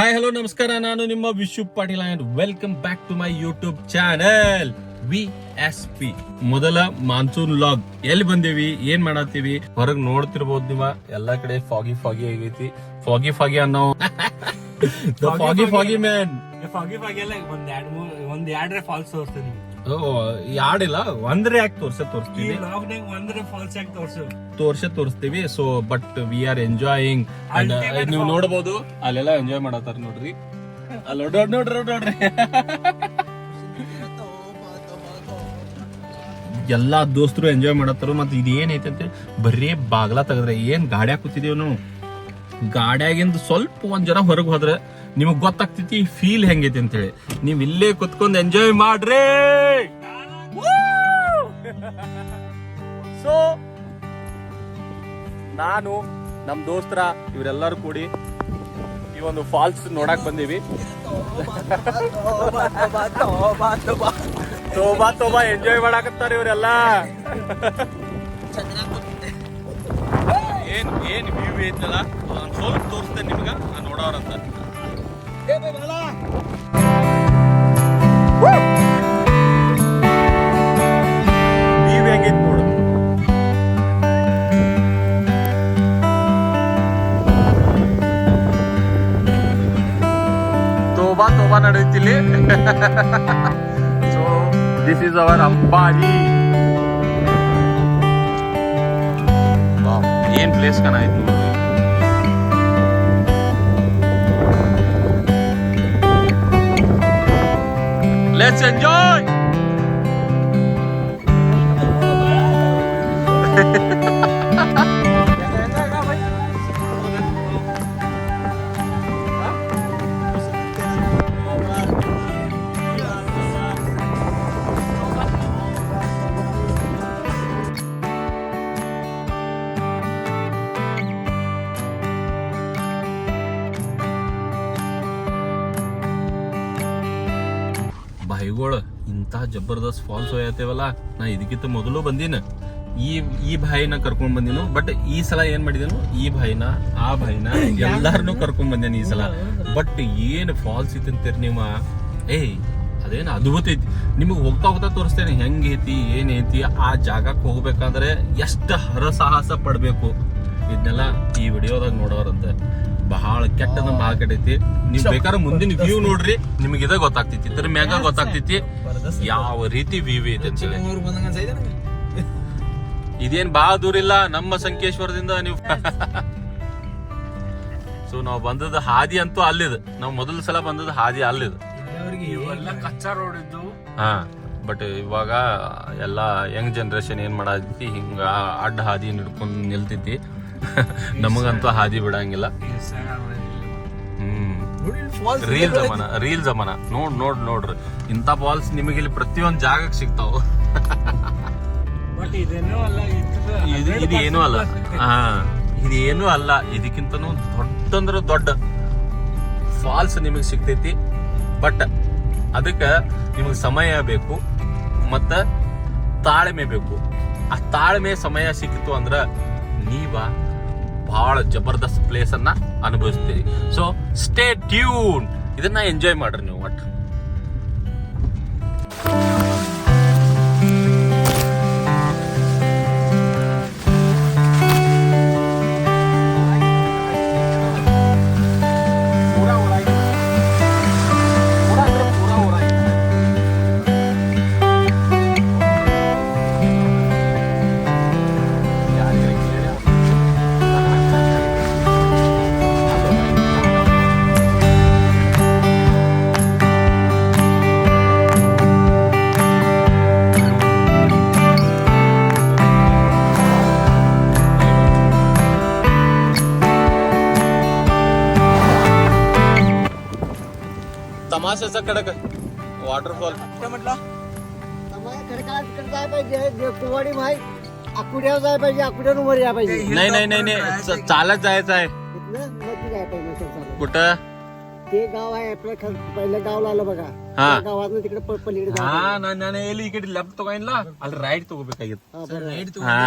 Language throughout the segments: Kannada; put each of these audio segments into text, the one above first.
ಹಾಯ್ ಹಲೋ ನಮಸ್ಕಾರ. ನಾನು ನಿಮ್ಮ Vishwa Patil and welcome back to my YouTube channel V S P ಮೊದಲ ಮಾನ್ಸೂನ್ ಲಾಗ್ ಎಲ್ಲಿ ಬಂದೇವಿ? ಏನ್ ಮಾಡತ್ತೀವಿ? ಹೊರಗ್ ನೋಡ್ತಿರ್ಬೋದು ನಿಮ್ಮ ಎಲ್ಲಾ ಕಡೆ ಫಾಗಿ ಫಾಗಿ ಆಗೈತಿ. ಫಾಗಿ ಫಾಗಿ ಅನ್ನೋ ಫಾಗಿ ಫಾಗಿ ಮ್ಯಾನ್ ಫಾಗಿ ಫಾಗಿ ಎಲ್ಲ ಒಂದ್ ಎರಡ್ ಮೂರ್ ಒಂದ್ ಎರಡ್ರೆ ಫಾಲ್ಸ್ ತೋರಿಸ್ತೀನಿ. ನಿಮ್ಗೆ ಯಾಡಿಲ್ಲ ಒಂದ್ರೆ ಯಾಕೆ ತೋರ್ಸ ಈ ತೋರಿಸ್ತೀವಿ? ತೋರ್ಸ? ತೋರಿಸ್ತೀವಿ. So but we are enjoying ನೀವು. ನೋಡಬಹುದು ಅಲ್ಲೆಲ್ಲ ಎಂಜಾಯ್ ಮಾಡತ್ತಾರ ನೋಡ್ರಿ. ಅಲ್ಲಿ ನೋಡ್ರಿ ನೋಡ್ರಿ ನೋಡ್ರಿ. ಎಲ್ಲಾ ದೋಸ್ತರು ಎಂಜಾಯ್ ಮಾಡತ್ತಾರ. ಮತ್ತೆ ಇದು ಏನೈತೆ ಅಂತ ಬರೀ ಬಾಗ್ಲ ತೆಗದ್ರೆ ಏನ್ ಗಾಡ್ಯಾಗ ಕೂತಿದೇವ್ ನಾವು? ಗಾಡ್ಯಾಗಿಂದ ಸ್ವಲ್ಪ ಒಂದ್ ಜನ ಹೊರಗೆ ಹೋದ್ರೆ ನಿಮಗ್ ಗೊತ್ತಾಗ್ತೈತಿ ಫೀಲ್ ಹೆಂಗೈತಿ ಅಂತ ಹೇಳಿ ನೀವ್ ಇಲ್ಲೇ ಕುತ್ಕೊಂಡ್ ಎಂಜಾಯ್ ಮಾಡ್ರಿ! ಸೊ ನಾನು ನಮ್ ದೋಸ್ತರ ಇವರೆಲ್ಲರೂ ಕೂಡಿ ಈ ಒಂದು ಫಾಲ್ಸ್ ನೋಡಕ್ ಬಂದೀವಿ. ತೋಬಾ ತೋಬಾ ಎಂಜಾಯ್ ಮಾಡಾಕತ್ತಾರ ಇವರೆಲ್ಲ. ಏನ್ ಏನ್ ವ್ಯೂ ಐತಲ್ಲ? ನಾನು ಸ್ವಲ್ಪ ತೋರಿಸ್ತೇನೆ ನಿಮ್ಗ ನಾನ್ ನೋಡೋರಂತ ವ್ಯೂ ಹೆಂಗೈತಿ ನೋಡು. ತೋಬಾ ತೋಬಾ ನಡೆಯುತ್ತಿಲ್ಲಿ. So this is our Ambari. Wow, ಏನ್ ಪ್ಲೇಸ್ ಕನ ಆಯ್ತು ನೋಡ್ರಿ ಲೆಟ್ಸ್ ಇಂಥ ಜಬರ್ದಸ್ತ್ ಫಾಲ್ಸ್ ಹೋಯತ್ತೇವಲ್ಲ ನಾ ಇದಕ್ಕಿಂತ ಮೊದಲು ಬಂದಿನ. ಈ ಈ ಭಾಯಿನ ಕರ್ಕೊಂಡ್ ಬಂದಿನು. ಬಟ್ ಈ ಸಲ ಏನ್ ಮಾಡಿದೇನು? ಈ ಭಾಯಿನ ಆ ಭಾಯಿನ ಎಲ್ಲಾರನು ಕರ್ಕೊಂಡ್ ಬಂದೇನಿ ಈ ಸಲ. ಬಟ್ ಏನು ಫಾಲ್ಸ್ ಇತ್ತಂತೀರಿ ನಿಮ್ಮ ಏಯ್ ಅದೇನ ಅದ್ಭುತ ಐತಿ. ನಿಮಗೆ ಹೋಗ್ತಾ ಹೋಗ್ತಾ ತೋರಿಸ್ತೇನೆ. ಹೆಂಗೈತಿ ಏನೈತಿ ಆ ಜಾಗಕ್ಕೆ ಹೋಗ್ಬೇಕಂದ್ರೆ ಎಷ್ಟು ಹರಸಾಹಸ ಪಡ್ಬೇಕು. ಇದನ್ನೆಲ್ಲ ಈ ವಿಡಿಯೋದಾಗ ನೋಡೋರಂತೆ ಬಹಳ ಕೆಟ್ಟದ ಬಹಳ ಕೆಟ್ಟೈತಿ. ನೀವ್ ಬೇಕಾದ್ರೆ ಮುಂದಿನ ವ್ಯೂ ನೋಡ್ರಿ ನಿಮ್ಗೆ ಇದ ಗೊತ್ತಾಗ್ತೈತಿ. ಇದ್ರ ಮ್ಯಾಗ ಗೊತ್ತಾಗ್ತೈತಿ. ಯಾವ ರೀತಿ ವ್ಯೂ ಐತಿ ಅಂತ ಹೇಳಿ. ಇದೇನ್ ಬಹಳ ದೂರ ಇಲ್ಲ ನಮ್ಮ ಸಂಕೇಶ್ವರದಿಂದ ನೀವು ಸೊ ನಾವು ಬಂದದ ಹಾದಿ ಅಂತೂ ಅಲ್ಲಿದ್. ನಾವು ಮೊದಲ ಸಲ ಬಂದದ ಹಾದಿ ಅಲ್ಲಿದ್. ಕಚ್ಚಾ ರೋಡ್ ಇದ್ದು. ಹಾ ಬಟ್ ಇವಾಗ ಎಲ್ಲ ಯಂಗ್ ಜನರೇಷನ್ ಏನ್ ಮಾಡಿ ಹಿಂಗ ಅಡ್ಡ ಹಾದಿ ಹಿಡ್ಕೊಂಡು ನಿಲ್ತೈತಿ. ನಮಗಂತೂ ಹಾದಿ ಬಿಡಂಗಿಲ್ಲ. ರೀಲ್ ಜಮಾನ ರೀಲ್ ಜಮಾನ ನೋಡ್ ನೋಡ್. ನೋಡ್ರಿ. ಇಂಥ ಫಾಲ್ಸ್ ನಿಮಗೆ ಇಲ್ಲಿ ಪ್ರತಿಯೊಂದು ಜಾಗಕ್ಕೆ ಸಿಗ್ತಾವ. ಬಟ್ ಇದೇನೋ ಅಲ್ಲ ಇದು ಏನೂ ಅಲ್ಲ. ಹಾ. ಇದು ಏನೂ ಅಲ್ಲ. ಇದಕ್ಕಿಂತನೂ ದೊಡ್ಡಂದ್ರ ದೊಡ್ಡ ಫಾಲ್ಸ್ ನಿಮಗೆ ಸಿಗ್ತೈತಿ. ಬಟ್ ಅದಕ್ಕೆ ನಿಮಗೆ ಸಮಯ ಬೇಕು ಮತ್ತ ತಾಳ್ಮೆ ಬೇಕು. ಆ ತಾಳ್ಮೆ ಸಮಯ ಸಿಕ್ಕಿತು ಅಂದ್ರ ನೀವ ಬಹಳ ಜಬರ್ದಸ್ತ್ ಪ್ಲೇಸನ್ನು ಅನುಭವಿಸ್ತೀರಿ. ಸೊ ಸ್ಟೇ ಟ್ಯೂನ್ ಇದನ್ನ ಎಂಜಾಯ್ ಮಾಡ್ರಿ ನೀವು ಒಟ್ಟು. तमाशाचा कडक वॉटरफॉल म्हटलं? जाय पाहिजे. आकुड्यावर जाय पाहिजे आकुड्यावर या पाहिजे. नाही नाही नाही नाही. चालत जायचं आहे. कुठं? ते गाव आहे आपल्या ख- पहिलं गाव आलं बघा हा. त्या गावातनं तिकडे प- पलीकडे गाव ಹಾ ನಾನ್ ನಾನು ಎಲ್ಲಿ ಈ ಕಡೆ ಲೆಫ್ಟ್ ತಗೊಂಡಿಲ್ಲ ಅಲ್ಲಿ ರೈಟ್ ತಗೋಬೇಕಾಗಿತ್ತು हा, बरं आहे. ಹಾ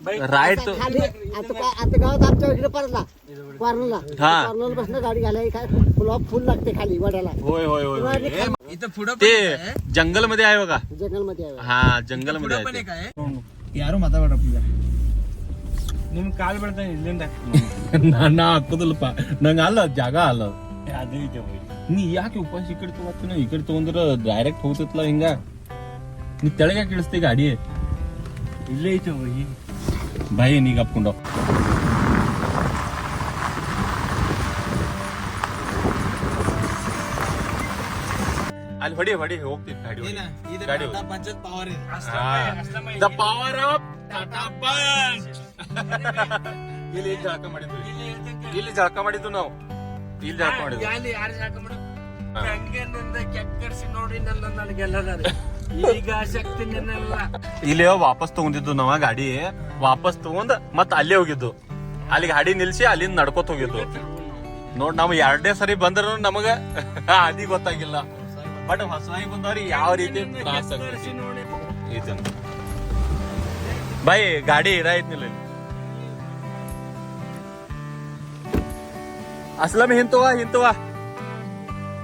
बरं आहे. ರೈಟ್ आता खाली आता का- आता गावात आमच्या इकडे परला कॉर्नरला हा. कॉर्नर बसणं गाडी घालाय काय फुल फुल लागते खाली वड्याला होय होय होय होय आणि हे इथं पुढं ते जंगल मध्ये आहे बघा जंगल मध्ये आहे ಹಾ ಜಂಗಲ್ मध्ये पण आहे एक आहे ಯಾರು ಮಾತಾಡ್ಬೇಡ ನಿಮ್ ಕಾಲ್ ಬಿಡ್ತಾನೆ ಇಲ್ಲಿಂದ ನನ್ನ ಹಾಕೋದಿಲ್ಲಪ್ಪ ನಂಗೆ ಅಲ್ಲ ಜಾಗ ಅಲ್ಲ ಅದು ಇದೆ ನೀ ಯಾಕೆ ಉಪವಾಸ ಈ ಕಡೆ ತಗೋತೀನ? ಈ ಕಡೆ ತಗೊಂಡ್ರ ಡೈರೆಕ್ಟ್ ಹೋಗ್ತಿತ್ಲ ಹಿಂಗ. ನೀ ತೆಳಗ ಇಳಿಸ್ತಿ ಗಾಡಿ ಇಲ್ಲೇ ಐತೆ ಹೋಗಿ ಬಾಯಿ ನೀಗ ಹಾಕೊಂಡು ಅಲ್ಲಿ ಹೊಡಿ ಹೊಡಿ ಹೋಗ್ತಿತ್ತು ಗಾಡಿ. ಗಾಡಿ the power of Tata Punch. ಇಲ್ಲಿ ಜಳಕ ಮಾಡಿದ್ವಿ? ಇಲ್ಲಿ ಜಳಕ ಮಾಡಿದ್ದು ನಾವು. ಇಲ್ಲಿ. ಕೆಕ್ಕರ್ಸಿ ನೋಡಿ ನನ್ನ ಈಗ ಶಕ್ತಿ ನಿನ್ನೆಲ್ಲ. ಇಲ್ಲಿ ವಾಪಸ್ ತಗೊಂಡಿದ್ದು ನಾವ ಗಾಡಿ. ವಾಪಸ್ ತಗೊಂಡ್ ಮತ್ ಅಲ್ಲೇ ಹೋಗಿದ್ದು. ಅಲ್ಲಿ ಗಾಡಿ ನಿಲ್ಸಿ ಅಲ್ಲಿಂದ ನಡ್ಕೋತ ಹೋಗಿದ್ದು. ನೋಡ್ ನಾವು ಎರಡನೇ ಸರಿ ಬಂದ್ರು ನಮಗ ಅದಿ ಗೊತ್ತಾಗಿಲ್ಲ. ಬಟ್ ಹೊಸದಾಗಿ ಬಂದವ್ರಿ ಯಾವ ರೀತಿ ಬಾಯಿ ಗಾಡಿ ಇರಾಯ್ತು ನಿಲ್ಲ ಅಸ್ಲಂ ಹಿಂತುವ ಹಿಂತುವ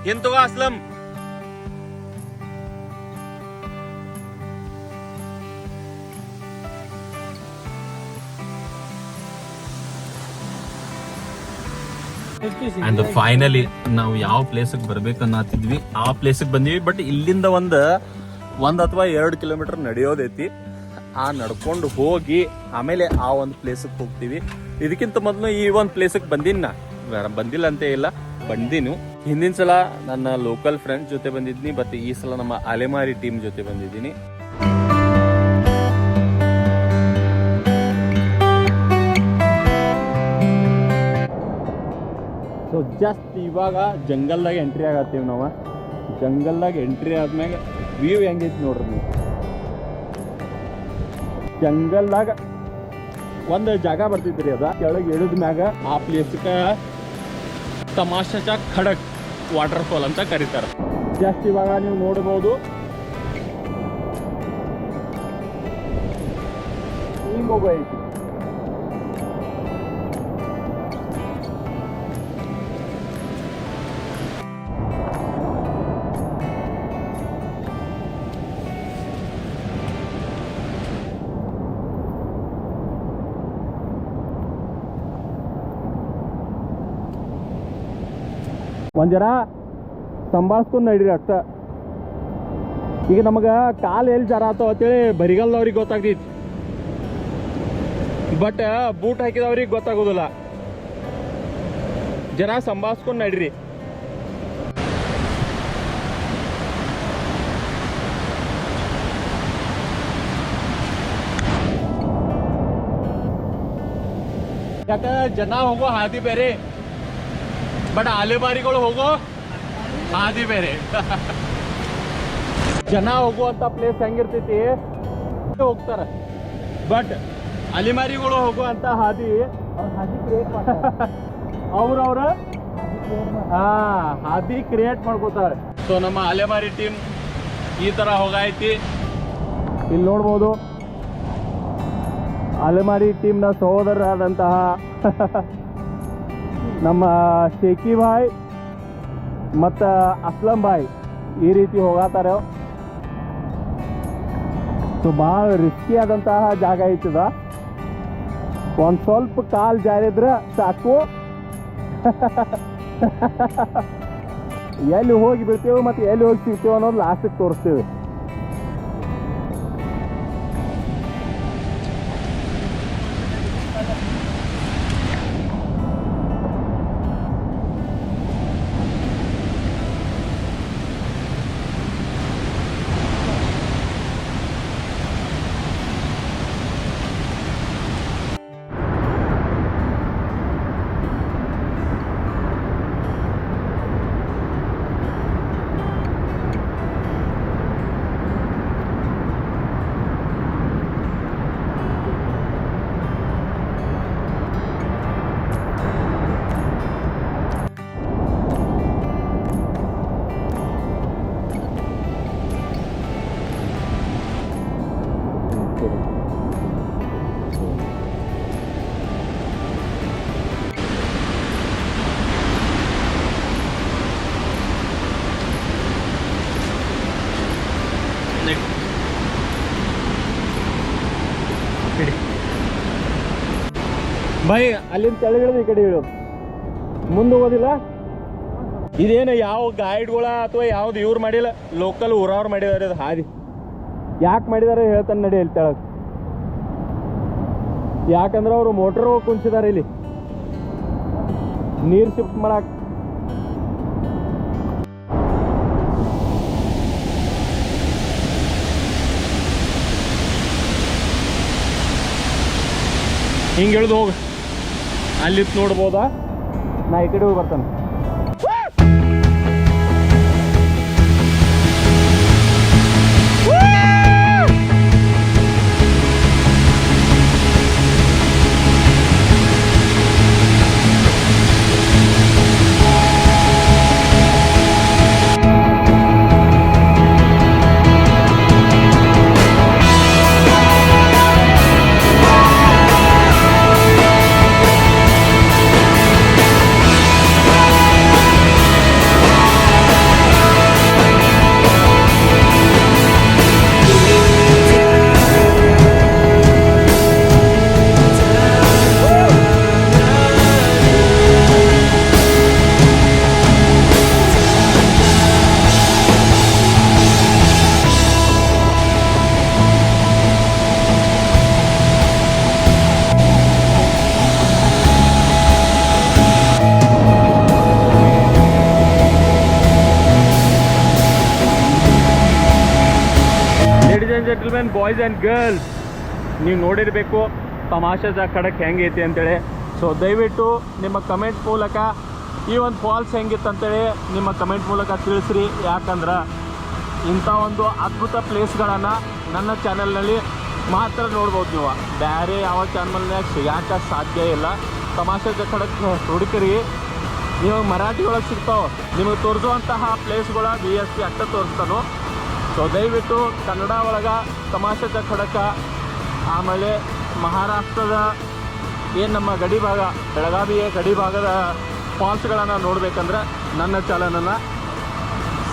ಹಿಂತುವ ಅಸ್ಲಂ ಅಂಡ್ ಫೈನಲಿ ನಾವು ಯಾವ ಪ್ಲೇಸಿಗೆ ಬರ್ಬೇಕನ್ನತ್ತಿದ್ವಿ ಆ ಪ್ಲೇಸಿಗೆ ಬಂದೀವಿ ಬಟ್ ಇಲ್ಲಿಂದ ಒಂದ್ ಒಂದ್ ಅಥವಾ ಎರಡು ಕಿಲೋಮೀಟರ್ ನಡೆಯೋದೈತಿ. ಆ ನಡ್ಕೊಂಡು ಹೋಗಿ ಆಮೇಲೆ ಆ ಒಂದು ಪ್ಲೇಸಿಗೆ ಹೋಗ್ತೀವಿ. ಇದಕ್ಕಿಂತ ಮೊದಲು ಈ ಒಂದು ಪ್ಲೇಸಿಗೆ ಬಂದಿನ ನಾ. ಬೇಡ, ಬಂದಿಲ್ಲ ಅಂತ ಇಲ್ಲ, ಬಂದಿನು. ಹಿಂದಿನ ಸಲ ನನ್ನ ಲೋಕಲ್ ಫ್ರೆಂಡ್ಸ್ ಜೊತೆ ಬಂದಿದ್ದೀನಿ ಬಟ್ ಈ ಸಲ ನಮ್ಮ ಅಲೆಮಾರಿ ಟೀಮ್ ಜೊತೆ ಬಂದಿದ್ದೀನಿ. ಸೊ ಜಸ್ಟ್ ಇವಾಗ ಜಂಗಲ್ದಾಗ ಎಂಟ್ರಿ ಆಗತ್ತೀವಿ ನಾವು. ಜಂಗಲ್ದಾಗ ಎಂಟ್ರಿ ಆದ್ಮೇಲೆ ವ್ಯೂ ಹೆಂಗೈತಿ ನೋಡ್ರಿ ನೀವು. ಜಂಗಲ್ದಾಗ ಒಂದು ಜಾಗ ಬರ್ತಿದ್ರಿ ಅದ. ಕೆಳಗೆ ಇಳಿದ ಮ್ಯಾಗ ಆ ಪ್ಲೇಸ್ಕ ತಮಾಷಾ ಖಡಕ್ ವಾಟರ್ ಫಾಲ್ ಅಂತ ಕರೀತಾರೆ. ಜಾಸ್ತಿ ಇವಾಗ ನೀವು ನೋಡ್ಬೋದು. ಈ ಹೋಗೋ ಒಂದ್ ಸಂಭಾಳ್ಸ್ಕೊಂಡ್ ನಡೀರಿ ಅಷ್ಟ. ಈಗ ನಮಗ ಕಾಲು ಎಲ್ಲಿ ಜರ ಆತೋ ಅಂತೇಳಿ ಬರಿಗಲ್ದವ್ರಿಗೆ ಗೊತ್ತಾಗ್ತೈತಿ. ಬಟ್ ಬೂಟ್ ಹಾಕಿದವ್ರಿಗೆ ಗೊತ್ತಾಗೋದಿಲ್ಲ. ಜರ ಸಂಭಾಳಿಸ್ಕೊಂಡು ನಡೀರಿ. ಯಾಕ ಜನ ಹೋಗೋ ಹಾದಿ ಬೇರೆ. ಬಟ್ ಅಲೆಮಾರಿಗಳು ಹೋಗೋ ಹಾದಿ ಬೇರೆ. ಜನ ಹೋಗುವಂತ ಪ್ಲೇಸ್ ಹೆಂಗಿರ್ತೈತಿ? ಹೋಗ್ತಾರೆ. ಬಟ್ ಅಲಿಮಾರಿಗಳು ಹೋಗುವಂತ ಹಾದಿ ಅವ್ರವ್ರ ಹಾ ಹಾದಿ ಕ್ರಿಯೇಟ್ ಮಾಡ್ಕೋತಾರೆ. ಸೊ ನಮ್ಮ ಅಲೆಮಾರಿ ಟೀಮ್ ಈ ತರ ಹೋಗಾಯ್ತಿ. ಇಲ್ಲಿ ನೋಡ್ಬೋದು. ಅಲೆಮಾರಿ ಟೀಮ್ನ ಸಹೋದರರಾದಂತಹ ನಮ್ಮ ಶೇಖಿ ಭಾಯ್ ಮತ್ತು ಅಸ್ಲಂ ಭಾಯ್ ಈ ರೀತಿ ಹೋಗತ್ತಾರೆ ಸೊ ಭಾಳ ರಿಸ್ಕಿ ಆದಂತಹ ಜಾಗ ಐತದ ಒಂದು ಸ್ವಲ್ಪ ಕಾಲು ಜಾರಿದ್ರೆ ಸಾಕು. ಎಲ್ಲಿ ಹೋಗಿ ಬಿಡ್ತೇವೆ ಮತ್ತು ಎಲ್ಲಿ ಹೋಗಿ ಸಿಗ್ತೇವೆ ಅನ್ನೋದು ಲಾಸ್ಟಿಗೆ ತೋರಿಸ್ತೇವೆ. ಬೈ, ಅಲ್ಲಿಂದ ತೆಳಗಿಳಿದು ಈ ಕಡೆ ಇಳಿಯೋದು ಮುಂದೆ ಓದಿಲ್ಲ ಇದೇನು, ಯಾವ ಗೈಡ್ಗಳ ಅಥವಾ ಯಾವ್ದು ಇವ್ರು ಮಾಡಿಲ್ಲ? ಲೋಕಲ್ ಊರವ್ರು ಮಾಡಿದಾರೆ ಅದು ಹಾದಿ. ಯಾಕೆ ಮಾಡಿದಾರೆ ಹೇಳ್ತಾನೆ ನಡಿ ಇಲ್ಲಿ ತೆಳಗ್ ಯಾಕಂದ್ರೆ ಅವರು ಮೋಟ್ರ್ ಕುಂಚಿದಾರೆ ಇಲ್ಲಿ. ನೀರು ಶಿಫ್ಟ್ ಮಾಡಕ್ಕೆ ಹಿಂಗೆ ಹೇಳ್ದು ಹೋಗ. ಅಲ್ಲಿ ನೋಡ್ಬೋದಾ? ನಾ ಈ ಕಡೆ ಹೋಗಿ ಬರ್ತಾನೆ. ಲೇಡೀಸ್ ಬಾಯ್ಸ್ ಆ್ಯಂಡ್ ಗರ್ಲ್ಸ್ ನೀವು ನೋಡಿರಬೇಕು ತಮಾಷೆ ಕಡಕ್ಕೆ ಹೆಂಗೈತಿ ಅಂತೇಳಿ. ಸೊ ದಯವಿಟ್ಟು ನಿಮ್ಮ ಕಮೆಂಟ್ ಮೂಲಕ ಈ ಒಂದು ಫಾಲ್ಸ್ ಹೆಂಗಿತ್ತು ಅಂತೇಳಿ ನಿಮ್ಮ ಕಮೆಂಟ್ ಮೂಲಕ ತಿಳಿಸ್ರಿ. ಯಾಕಂದ್ರೆ ಇಂಥ ಒಂದು ಅದ್ಭುತ ಪ್ಲೇಸ್ಗಳನ್ನು ನನ್ನ ಚಾನಲ್ನಲ್ಲಿ ಮಾತ್ರ ನೋಡ್ಬೋದು ನೀವು. ಬೇರೆ ಯಾವ ಚಾನಲ್ನಾಗ ಸಿಗಾಕ ಸಾಧ್ಯ ಇಲ್ಲ. ತಮಾಷೆ ಕಡಕ್ಕೆ ಹುಡುಕ್ರಿ. ನೀವು ಮರಾಠಿ ಒಳಗೆ ಸಿಗ್ತಾವೆ. ನಿಮಗೆ ತೋರಿಸುವಂತಹ ಪ್ಲೇಸ್ಗಳ ಬಿ ಎಸ್ ಪಿ ಅಟ್ಟ ತೋರಿಸ್ತಾನು. ಸೊ ದಯವಿಟ್ಟು ಕನ್ನಡ ಒಳಗ ತಮಾಷೆ ಖಡಕ ಆಮೇಲೆ ಮಹಾರಾಷ್ಟ್ರದ ಏನು ನಮ್ಮ ಗಡಿ ಭಾಗ, ಬೆಳಗಾವಿಯ ಗಡಿ ಭಾಗದ ಫಾಲ್ಸ್ಗಳನ್ನು ನೋಡಬೇಕಂದ್ರೆ ನನ್ನ ಚಾನಲನ್ನು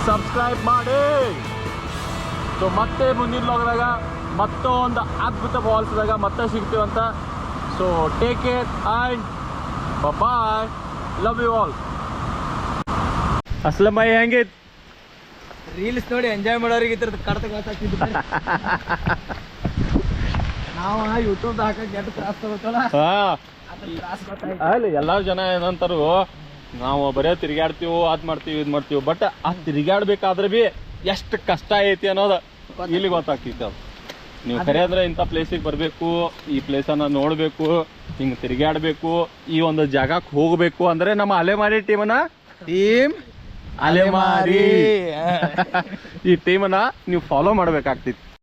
ಸಬ್ಸ್ಕ್ರೈಬ್ ಮಾಡಿ. ಸೊ ಮತ್ತೆ ಮುಂದಿನ ಲೋಗದಾಗ ಮತ್ತೊಂದು ಅದ್ಭುತ ಫಾಲ್ಸ್ದಾಗ ಮತ್ತೆ ಸಿಗ್ತೀವಂತ so take care and bye love you all Aslam ಹೆಂಗಿತ್ತು ಹೆಂಗೈತಿ ರೀಲ್ಸ್ ನೋಡಿ ಎಂಜಾಯ್ ಮಾಡೋರಿಗೆ ಇದ್ರದ್ದು ಕಡತ ಗೊತ್ತಾಗ್ತಿದ್ದು ನಾವು ಯೂಟ್ಯೂಬ್ ಹಾಕಕ್ಕೆ ಎಷ್ಟು ತ್ರಾಸ ತಗೋತಲ್ಲ ಅಲ್ಲಿ ಎಲ್ಲಾರು ಜನ ಏನಂತಾರು ನಾವು ಬರೇ ತಿರ್ಗಾಡ್ತೀವಿ ಅದ್ ಮಾಡ್ತೀವಿ ಇದ್ ಮಾಡ್ತೀವಿ ಬಟ್ ಆ ತಿರ್ಗಾಡ್ಬೇಕಾದ್ರೆ ಬಿ ಎಷ್ಟು ಕಷ್ಟ ಐತಿ ಅನ್ನೋದು ಇಲ್ಲಿ ಗೊತ್ತಾಗ್ತಿತ್ತು ಅದು. ನೀವು ಕರೆ ಅಂದ್ರೆ ಇಂಥ ಪ್ಲೇಸಿಗೆ ಬರಬೇಕು ಈ ಪ್ಲೇಸನ್ನ ನೋಡಬೇಕು ಹಿಂಗೆ ತಿರ್ಗಾಡ್ಬೇಕು ಈ ಒಂದು ಜಾಗಕ್ಕೆ ಹೋಗಬೇಕು ಅಂದ್ರೆ ನಮ್ಮ ಅಲೆಮಾರಿ ಟೀಮನ್ನ ಟೀಮ್ ಅಲೆಮಾರಿ. ಈ ಟೀಮನ್ನ ನೀವು ಫಾಲೋ ಮಾಡ್ಬೇಕಾಗ್ತಿತ್ತು.